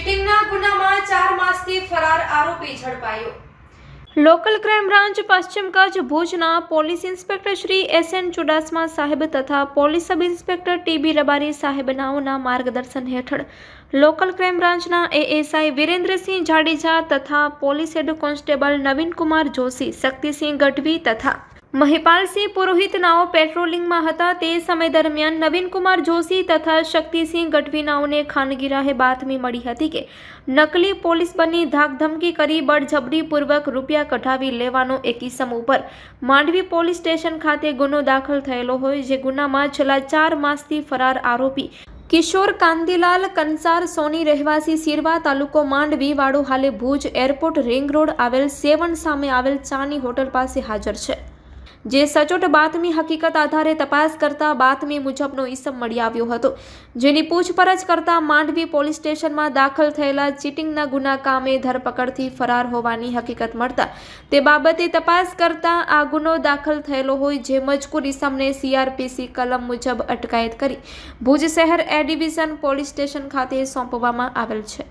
ચીટિંગના ગુનામાં ચાર માસથી ફરાર આરોપી ઝડપાયો. લોકલ ક્રાઇમ બ્રાન્ચ પશ્ચિમ કચ્છ ભુજના police inspector Shri S N Chudasama સાહેબ તથા police sub inspector TB Rabari સાહેબનાઓના માર્ગદર્શન હેઠળ લોકલ ક્રાઇમ બ્રાન્ચના એએસઆઈ વિરેન્દ્રસિંહ જાડેજા તથા police head constable Navinkumar Joshi, Shaktisinh Gadhvi તથા મહિપાલસિંહ પુરોહિતનાઓ પેટ્રોલિંગમાં હતા. તે સમય દરમિયાન નવીનકુમાર જોશી તથા શક્તિસિંહ ગઢવીનાઓને ખાનગીરાહે ખાનગી રાહે બાતમી મળી હતી કે નકલી પોલીસ બની ધાકધમકી કરી બળજબરીપૂર્વક રૂપિયા કઢાવી લેવાનો એક ઇસમ ઉપર માંડવી પોલીસ સ્ટેશન ખાતે ગુનો દાખલ થયેલો હોય જે ગુનામાં છેલ્લા ચાર માસથી ફરાર આરોપી કિશોર કાંતિલાલ કંસાર સોની રહેવાસી સિરવા તાલુકો માંડવી વાળો હાલે ભુજ એરપોર્ટ રિંગ રોડ આવેલ સેવન સામે આવેલ ચાની હોટલ પાસે હાજર છે. જે સચોટ બાતમી હકીકત આધારે તપાસ કરતા બાતમી મુજબનો ઈસમ મળી આવ્યો હતો. જેની પૂછપરછ કરતા માંડવી પોલીસ સ્ટેશનમાં દાખલ થયેલા ચીટિંગના ગુના કામે ધરપકડથી ફરાર હોવાની હકીકત મળતા તે બાબતે તપાસ કરતા આ ગુનો દાખલ થયેલો હોય જે મજકૂર ઈસમને સીઆરપીસી કલમ મુજબ અટકાયત કરી ભુજ શહેર એ ડિવિઝન પોલીસ સ્ટેશન ખાતે સોંપવામાં આવેલ છે.